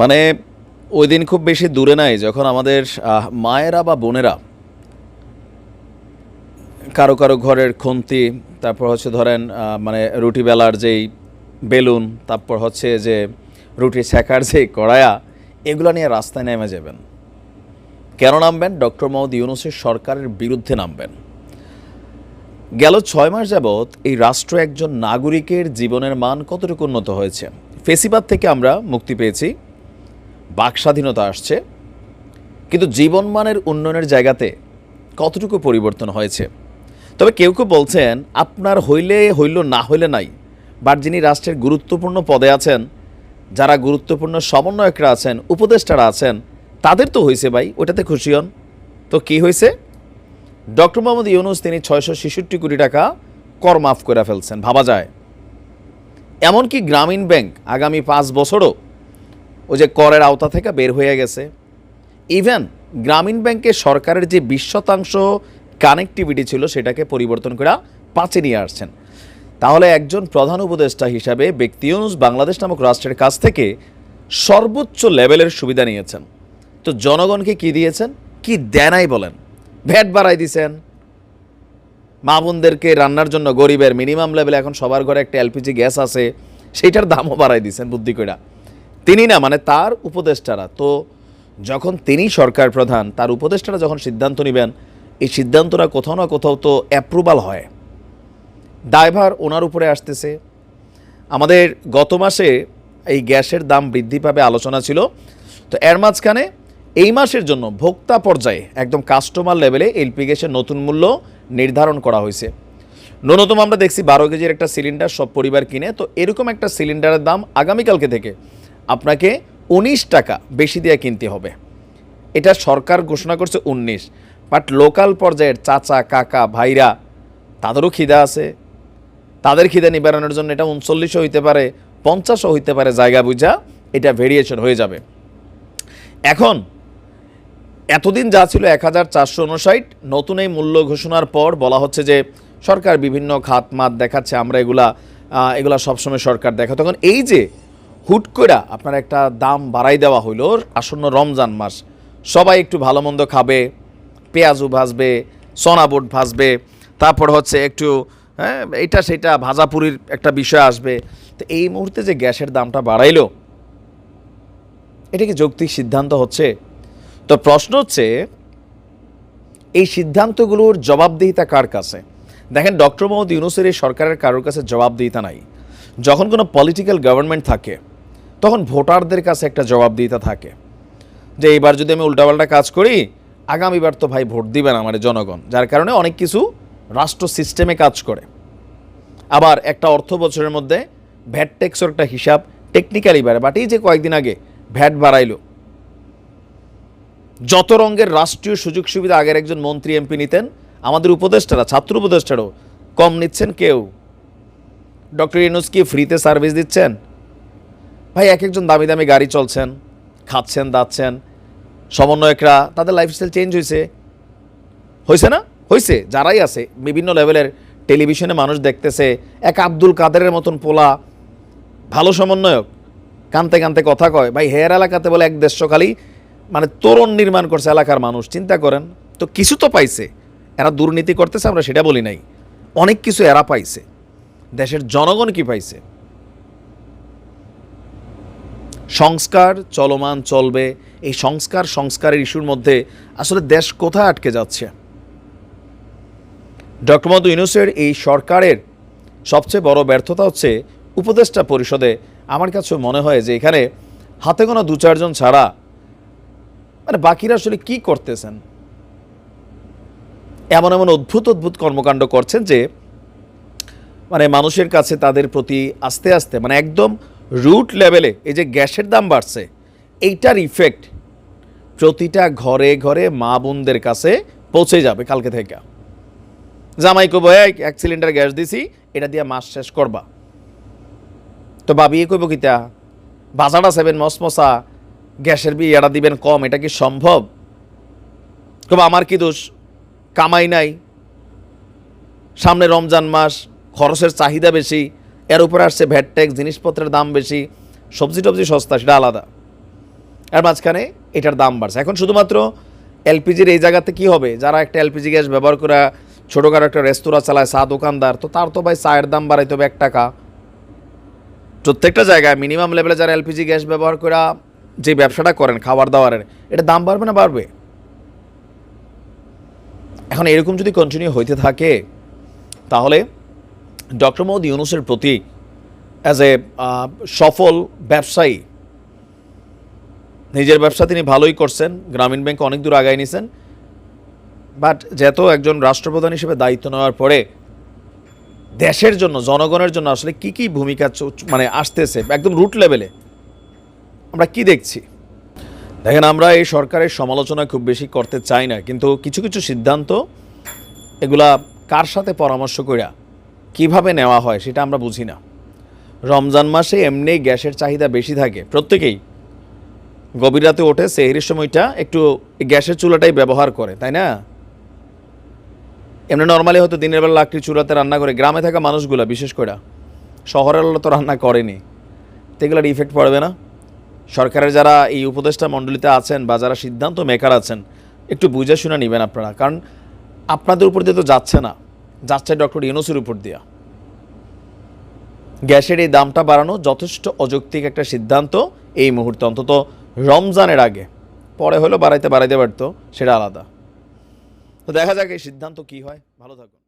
মানে ওই দিন খুব বেশি দূরে নাই, যখন আমাদের মায়েরা বা বোনেরা কারও কারও ঘরের খুন্তি, তারপর হচ্ছে ধরেন মানে রুটি বেলার যেই বেলুন, তারপর হচ্ছে যে রুটি শেখার যে কড়ায়া এগুলো নিয়ে রাস্তায় নেমে যাবেন। কেন নামবেন? ডক্টর মোহাম্মদ ইউনুসের সরকারের বিরুদ্ধে নামবেন। গেল ছয় মাস যাবৎ এই রাষ্ট্র একজন নাগরিকের জীবনের মান কতটুকু উন্নত হয়েছে? ফেসিবাদ থেকে আমরা মুক্তি পেয়েছি। বাক স্বাধীনতা আসছে, কিন্তু জীবনমানের উন্নয়নের জায়গাতে কতটুকু পরিবর্তন হয়েছে? তবে কেউ কেউ বলছেন, আপনার হইলে হইল, না হইলে নাই। বাট যিনি রাষ্ট্রের গুরুত্বপূর্ণ পদে আছেন, যারা গুরুত্বপূর্ণ সমন্বয়করা আছেন, উপদেষ্টারা আছেন, তাদের তো হয়েছে ভাই, ওটাতে খুশি হন। তো কি হয়েছে ডক্টর মোহাম্মদ ইউনুস, তিনি ছয়শো ছেষট্টি কোটি টাকা কর মাফ করে ফেলছেন, ভাবা যায়। এমনকি গ্রামীণ ব্যাংক আগামী পাঁচ বছরও ওই যে করের আওতা থেকে বের হয়ে গেছে। ইভেন গ্রামীণ ব্যাংকে সরকারের যে বিশ শতাংশ কানেক্টিভিটি ছিল সেটাকে পরিবর্তন করে পাঁচে নিয়ে আসছেন। তাহলে একজন প্রধান উপদেষ্টা হিসাবে ব্যক্তি ইউনুস বাংলাদেশ নামক রাষ্ট্রের কাছ থেকে সর্বোচ্চ লেভেলের সুবিধা নিয়েছেন। তো জনগণকে কি দিয়েছেন? কি দেনাই বলেন? ভ্যাট বাড়াই দিয়েছেন মা বোনদেরকে রান্নার জন্য গরিবের মিনিমাম লেভেলে এখন সবার ঘরে একটা এলপিজি গ্যাস আছে সেইটার দামও বাড়াই দিয়েছেন বুদ্ধি কইরা। তিনি না মানে তার উপদেষ্টারা, তো যখন তিনি সরকার প্রধান, তার উপদেষ্টারা যখন সিদ্ধান্ত নেবেন, এই সিদ্ধান্তটা কোথাও না কোথাও তো অ্যাপ্রুভাল হয়। দায়ভার ওনার উপরে আসতেছে। আমাদের গত মাসে এই গ্যাসের দাম বৃদ্ধি পাবে আলোচনা ছিল। তো এর মাঝখানে এই মাসের জন্য ভোক্তা পর্যায়ে একদম কাস্টমার লেভেলে এলপি গ্যাসের নতুন মূল্য নির্ধারণ করা হয়েছে। ন্যূনতম আমরা দেখছি বারো কেজির একটা সিলিন্ডার সব পরিবার কিনে, তো এরকম একটা সিলিন্ডারের দাম আগামীকালকে থেকে আপনাকে উনিশ টাকা বেশি দিয়ে কিনতে হবে। এটা সরকার ঘোষণা করছে উনিশ। বাট লোকাল পর্যায়ের চাচা, কাকা, ভাইরা, তাদেরও খিদা আছে। তাদের খিদে নিবারণের জন্য এটা উনচল্লিশও হইতে পারে, পঞ্চাশও হইতে পারে জায়গা বুঝা এটা ভেরিয়েশন হয়ে যাবে। এখন এতদিন যা ছিল এক হাজার চারশো উনষাট, নতুন এই মূল্য ঘোষণার পর বলা হচ্ছে যে সরকার বিভিন্ন খাত মাত দেখাচ্ছে, আমরা এগুলা এগুলা সবসময় সরকার দেখা তখন এই যে হুট করে আপনার একটা দাম বাড়াই দেওয়া হইল আসন্ন রমজান মাস। সবাই একটু ভালো মন্দ খাবে, পেঁয়াজু ভাজবে, সনাবুট ভাজবে, তারপর হচ্ছে একটু হ্যাঁ এটা সেটা ভাজাপুরির একটা বিষয় আসবে। তো এই মুহূর্তে যে গ্যাসের দামটা বাড়াইলো, এটা কি যৌক্তিক সিদ্ধান্ত হচ্ছে? তো প্রশ্ন হচ্ছে, এই সিদ্ধান্তগুলোর জবাবদিহিতা কার কাছে? দেখেন, ডক্টর মোহাম্মদ ইউনুসের এই সরকারের কারোর কাছে জবাবদিহিতা নাই। যখন কোনো পলিটিক্যাল গভর্নমেন্ট থাকে তখন ভোটারদের কাছে একটা জবাবদিহিতা থাকে যে এইবার যদি আমি উল্টাপাল্টা কাজ করি, আগামীবার তো ভাই ভোট দিবেন আমার জনগণ। যার কারণে অনেক কিছু রাষ্ট্র সিস্টেমে কাজ করে। আবার একটা অর্থ বছরের মধ্যে ভ্যাট ট্যাক্সের একটা হিসাব টেকনিক্যালি বাড়ে বাট এই যে কয়েকদিন আগে ভ্যাট বাড়াইলো, যত রঙের রাষ্ট্রীয় সুযোগ সুবিধা আগের একজন মন্ত্রী, এমপি নিতেন, আমাদের উপদেষ্টারা, ছাত্র উপদেষ্টারাও কম নিচ্ছেন কেউ। ডক্টর ইনুস কি ফ্রিতে সার্ভিস দিচ্ছেন? ভাই এক একজন দামি দামি গাড়ি চলছেন, খাচ্ছেন, দাচ্ছেন, সমন্বয়করা, তাদের লাইফস্টাইল চেঞ্জ হয়েছে হয়েছে না? হয়েছে যারাই আছে, বিভিন্ন লেভেলের টেলিভিশনে মানুষ দেখতেছে, এক আব্দুল কাদেরের মতন পোলা, ভালো সমন্বয়ক, কানতে কানতে কথা কয়, ভাই, হেয়ার এলাকাতে বলে এক দেড়শো খালি মানে তোরণ নির্মাণ করছে এলাকার মানুষ, চিন্তা করেন? তো কিছু তো পাইছে, এরা দুর্নীতি করতেছে, আমরা সেটা বলি নাই। অনেক কিছু এরা পাইছে। দেশের জনগণ কি পাইছে? সংস্কার চলমান চলবে। এই সংস্কার, সংস্কারের ইস্যুর মধ্যে আসলে দেশ কোথায় আটকে যাচ্ছে? ডক্টর মোহাম্মদ ইউনুসের এই সরকারের সবচেয়ে বড় ব্যর্থতা হচ্ছে উপদেষ্টা পরিষদে। আমার কাছে মনে হয় যে এখানে হাতে গোনা দু চারজন ছাড়া মানে বাকিরা আসলে কি করতেছেন? এমন এমন অদ্ভুত অদ্ভুত কর্মকাণ্ড করছেন যে মানে মানুষের কাছে তাদের প্রতি আস্তে আস্তে মানে একদম রুট লেভেলে এই যে গ্যাসের দাম বাড়ছে এইটার ইফেক্ট প্রতিটা ঘরে ঘরে মা বোনদের কাছে পৌঁছে যাবে কালকে থেকে। জামাই কব "এই, এক সিলিন্ডার গ্যাস দিছি এটা দিয়ে মাস শেষ করবা। তো বাবিয়ে কইব কিতা বাজারটা সেবেন মসমসা গ্যাসের বিয়েটা দিবেন কম এটা কি সম্ভব? কব আমার কি দোষ? কামাই নাই। সামনে রমজান মাস খরচের চাহিদা বেশি এর উপরে আসছে ভ্যাট ট্যাক্স, জিনিসপত্রের দাম বেশি, সবজি টবজি সস্তা, সেটা আলাদা। আর মাঝখানে এটার দাম বাড়ছে। এখন শুধুমাত্র এলপিজির এই জায়গাতে কি হবে? যারা একটা এলপিজি গ্যাস ব্যবহার করে ছোটোখাটো একটা রেস্তোরাঁ চালায়, চা দোকানদার, তো তার তো ভাই চায়ের দাম বাড়াইতে হবে এক টাকা। প্রত্যেকটা জায়গায় মিনিমাম লেভেলে যারা এলপিজি গ্যাস ব্যবহার করে, যে ব্যবসাটা করেন, খাবার দাবারের, এটা দাম বাড়বে না বাড়বে? এখন এরকম যদি কন্টিনিউ হইতে থাকে, তাহলে ডক্টর মোহাম্মদ ইউনুসের প্রতি অ্যাজ এ সফল ব্যবসায়ী, নিজের ব্যবসা তিনি ভালোই করছেন, গ্রামীণ ব্যাংক অনেক দূর আগায় নিয়েছেন বাট যেহেতু একজন রাষ্ট্রপ্রধান হিসেবে দায়িত্ব নেওয়ার পরে দেশের জন্য, জনগণের জন্য আসলে কি কি ভূমিকা মানে আসতেছে, একদম রুট লেভেলে আমরা কি দেখছি? দেখেন, আমরা এই সরকারের সমালোচনা খুব বেশি করতে চাই না, কিন্তু কিছু কিছু সিদ্ধান্ত এগুলা কার সাথে পরামর্শ কইরা কীভাবে নেওয়া হয় সেটা আমরা বুঝি না। রমজান মাসে এমনি গ্যাসের চাহিদা বেশি থাকে, প্রত্যেকেই। গভীর রাতে ওঠে সেহরির সময়টা একটু গ্যাসের চুলাটাই ব্যবহার করে, তাই না? এমনি নর্মালি হয়তো দিনের বেলা লাকড়ি চুলাতে রান্না করে, গ্রামে থাকা মানুষগুলো বিশেষ করে। শহরের তো রান্না করেনি। তো এগুলোর ইফেক্ট পড়বে না। সরকারের যারা এই উপদেষ্টা মণ্ডলীতে আছেন বা যারা সিদ্ধান্ত মেকার আছেন, একটু বুঝে শুনে নেবেন আপনারা। কারণ আপনাদের উপর দিয়ে তো যাচ্ছে না। যাচ্ছে ডক্টর ইউনুসের উপর দিয়া। গ্যাসের এই দামটা বাড়ানো যথেষ্ট অযৌক্তিক একটা সিদ্ধান্ত এই মুহূর্তে। অন্তত রমজানের আগে। পরে হলো বাড়াইতে বাড়াইতে পারতো, সেটা আলাদা। তো দেখা যাক এই সিদ্ধান্ত কি হয়। ভালো থাকুন।